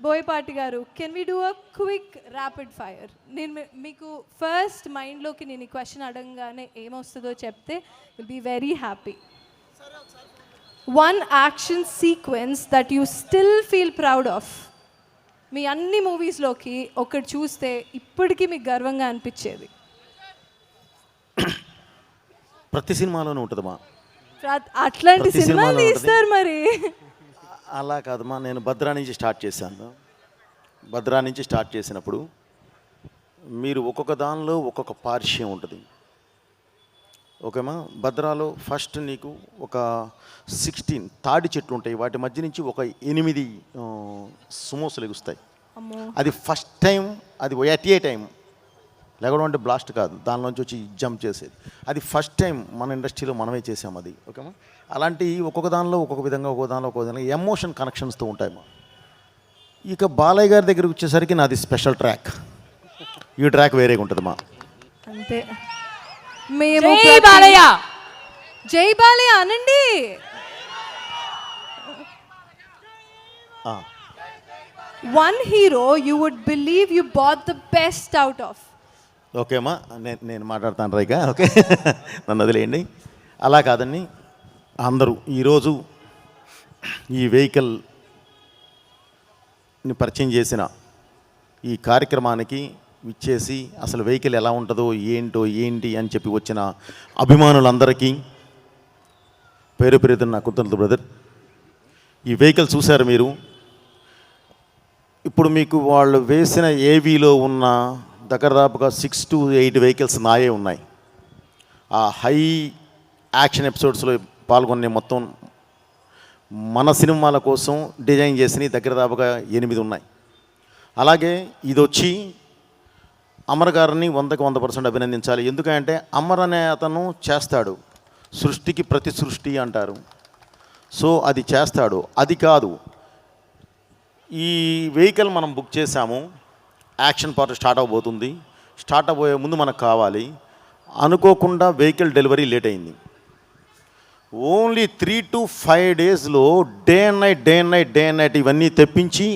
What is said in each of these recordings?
బోయపాటి గారు can we do a quick rapid fire నేను మీకు ఫస్ట్ మైండ్లోకి నేను ఈ క్వశ్చన్ అడగగానే ఏమొస్తుందో చెప్తే will be very happy one action sequence that you still feel proud of మీ అన్ని మూవీస్లోకి ఒకటి చూస్తే ఇప్పటికీ మీకు గర్వంగా అనిపించేది. ప్రతి సినిమాలోనూ ఉంటుందమ్మా అట్లాంటి సినిమాలు. తీస్తారు మరి. అలా కాదమ్మా నేను భద్రా నుంచి స్టార్ట్ చేశాను. భద్రా నుంచి స్టార్ట్ చేసినప్పుడు మీరు ఒక్కొక్క దానిలో ఒక్కొక్క పార్శ్యం ఉంటుంది. ఓకేమా? భద్రాలో ఫస్ట్ నీకు ఒక సిక్స్టీన్ తాడి చెట్లు ఉంటాయి. వాటి మధ్య నుంచి ఒక ఎనిమిది సుమోసులు ఎగుస్తాయి అది ఫస్ట్ టైం అది ఎట్ ఏ టైం లేకపోవడం అంటే బ్లాస్ట్ కాదు. దానిలోంచి వచ్చి జంప్ చేసేది. అది ఫస్ట్ టైం మన ఇండస్ట్రీలో మనమే చేసాం అది. ఓకేమా అలాంటి ఒక్కొక్క దానిలో ఒక్కొక్క విధంగా ఒక్కొక్క దానిలో ఒక్కొక్క విధంగా ఎమోషన్ కనెక్షన్స్తో ఉంటాయి మా. ఇక బాలయ్య గారి దగ్గరికి వచ్చేసరికి నాది స్పెషల్ ట్రాక్ ఈ ట్రాక్ వేరేగా ఉంటుంది మా. అంతే. మేము జై బాలయ్య! జై బాలయ్య అనండి! ఆ, one hero you would believe you bat the best out of ఓకేమా? నేను నేను మాట్లాడతాను రైక ఓకే? నన్ను వదిలేయండి. అలా కాదండి. అందరూ ఈరోజు ఈ వెహికల్ని పరిచయం చేసిన ఈ కార్యక్రమానికి ఇచ్చేసి అసలు వెహికల్ ఎలా ఉంటుందో ఏంటో ఏంటి అని చెప్పి వచ్చిన అభిమానులందరికీ పేరు పెరుగుతున్న నా కృతజ్ఞత బ్రదర్. ఈ వెహికల్ చూశారు మీరు? ఇప్పుడు మీకు వాళ్ళు వేసిన ఏవీలో ఉన్న దగ్గర దాపుగా సిక్స్ టు ఎయిట్ వెహికల్స్ నాయే ఉన్నాయి. ఆ హై యాక్షన్ ఎపిసోడ్స్లో పాల్గొనే మొత్తం మన సినిమాల కోసం డిజైన్ చేసిన దగ్గర దాపుగా ఎనిమిది ఉన్నాయి. అలాగే ఇది వచ్చి అమర్ గారిని వందకి వంద పర్సెంట్ అభినందించాలి. ఎందుకంటే అమర్ అనే అతను చేస్తాడు. సృష్టికి ప్రతి సృష్టి అంటారు. సో అది చేస్తాడు. అది కాదు. ఈ వెహికల్ మనం బుక్ చేసాము యాక్షన్ పార్ట్ స్టార్ట్ అవబోతుంది. స్టార్ట్ అవ్వబోయే ముందు మనకు కావాలి అనుకోకుండా వెహికల్ డెలివరీ లేట్ అయింది. ఓన్లీ త్రీ టు ఫైవ్ డేస్లో day and night day and night day and night ఇవన్నీ తెప్పించి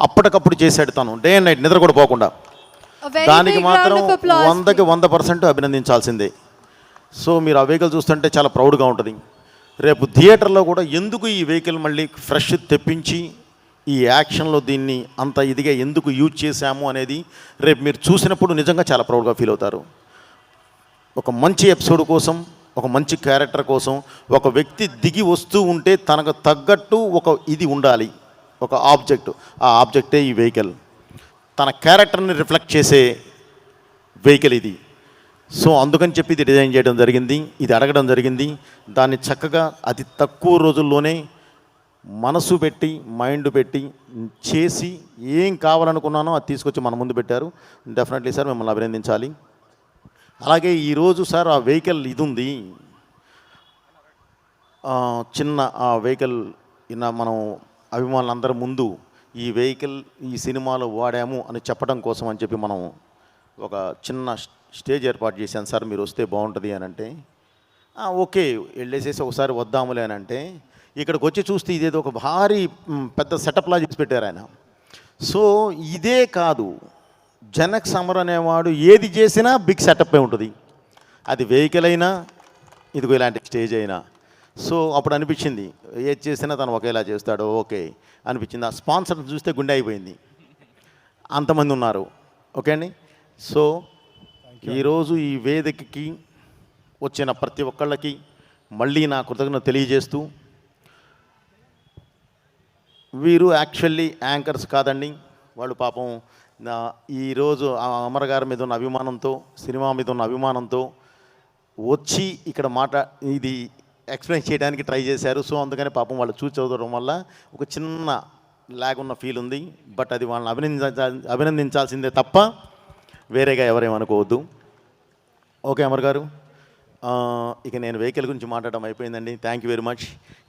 అప్పటికప్పుడు చేశాడు తను. డే అండ్ నైట్ నిద్ర కూడా పోకుండా. దానికి మాత్రం వందకి వంద పర్సెంట్ అభినందించాల్సిందే. సో మీరు ఆ వెహికల్ చూస్తుంటే చాలా ప్రౌడ్గా ఉంటుంది. రేపు థియేటర్లో కూడా ఎందుకు ఈ వెహికల్ మళ్ళీ ఫ్రెష్ తెప్పించి ఈ యాక్షన్లో దీన్ని అంత ఇదిగా ఎందుకు యూజ్ చేశాము అనేది రేపు మీరు చూసినప్పుడు నిజంగా చాలా ప్రౌడ్గా ఫీల్ అవుతారు. ఒక మంచి ఎపిసోడ్ కోసం ఒక మంచి క్యారెక్టర్ కోసం ఒక వ్యక్తి దిగి వస్తూ ఉంటే తనకు తగ్గట్టు ఒక ఇది ఉండాలి ఒక ఆబ్జెక్ట్. ఆ ఆబ్జెక్టే ఈ వెహికల్. తన క్యారెక్టర్ని రిఫ్లెక్ట్ చేసే వెహికల్ ఇది. సో అందుకని చెప్పి ఇది డిజైన్ చేయడం జరిగింది ఇది అడగడం జరిగింది. దాన్ని చక్కగా అతి తక్కువ రోజుల్లోనే మనసు పెట్టి మైండ్ పెట్టి చేసి ఏం కావాలనుకున్నానో అది తీసుకొచ్చి మన ముందు పెట్టారు. డెఫినెట్లీ సార్ మిమ్మల్ని అభినందించాలి. అలాగే ఈరోజు సార్ ఆ వెహికల్ ఇది ఉంది చిన్న ఆ వెహికల్ ఇన్న మనం అభిమానులందరి ముందు ఈ వెహికల్ ఈ సినిమాలో వాడాము అని చెప్పడం కోసం అని చెప్పి మనం ఒక చిన్న స్టేజ్ ఏర్పాటు చేశాను సార్ మీరు వస్తే బాగుంటుంది అని అంటే ఓకే. వెళ్ళేసేసి ఒకసారి వద్దాములే అని అంటే ఇక్కడికి వచ్చి చూస్తే ఇదేదో ఒక భారీ పెద్ద సెటప్లా చేసి పెట్టారు ఆయన. సో ఇదే కాదు. జనక్ సమర్ అనేవాడు ఏది చేసినా బిగ్ సెటప్ ఉంటుంది. అది వెహికల్ అయినా ఇదిగో ఇలాంటి స్టేజ్ అయినా. సో అప్పుడు అనిపించింది ఏది చేసినా తను ఒకేలా చేస్తాడు ఓకే. అనిపించింది ఆ స్పాన్సర్ చూస్తే గుండె అయిపోయింది. అంతమంది ఉన్నారు. ఓకే అండి? సో ఈరోజు ఈ వేదికకి వచ్చిన ప్రతి ఒక్కళ్ళకి మళ్ళీ నా కృతజ్ఞత తెలియజేస్తూ వీరు యాక్చువల్లీ యాంకర్స్ కాదండి. వాళ్ళు పాపం ఈరోజు ఆ అమర్ గారి మీద ఉన్న అభిమానంతో సినిమా మీద ఉన్న అభిమానంతో వచ్చి ఇక్కడ మాట ఇది ఎక్స్ప్లెయిన్ చేయడానికి ట్రై చేశారు. సో అందుకని పాపం వాళ్ళు చూసి చదవడం వల్ల ఒక చిన్న లాగ్ ఉన్న ఫీల్ ఉంది. బట్ అది వాళ్ళని అభినందించ అభినందించాల్సిందే తప్ప వేరేగా ఎవరేమనుకోవద్దు ఓకే అమర్ గారు. ఇక నేను వెహికల్ గురించి మాట్లాడడం అయిపోయిందండి. థ్యాంక్ యూ వెరీ మచ్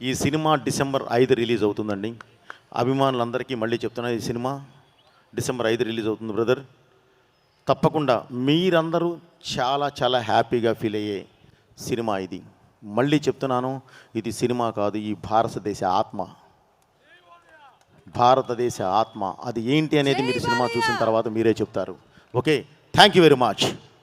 ఈ సినిమా డిసెంబర్ ఐదు రిలీజ్ అవుతుందండి. అభిమానులందరికీ మళ్ళీ చెప్తున్నా ఈ సినిమా డిసెంబర్ ఐదు రిలీజ్ అవుతుంది బ్రదర్. తప్పకుండా మీరందరూ చాలా చాలా హ్యాపీగా ఫీల్ అయ్యే సినిమా ఇది. మళ్ళీ చెప్తున్నాను ఇది సినిమా కాదు ఈ భారతదేశ ఆత్మ. భారతదేశ ఆత్మ. అది ఏంటి అనేది మీరు సినిమా చూసిన తర్వాత మీరే చెప్తారు. Okay thank you very much.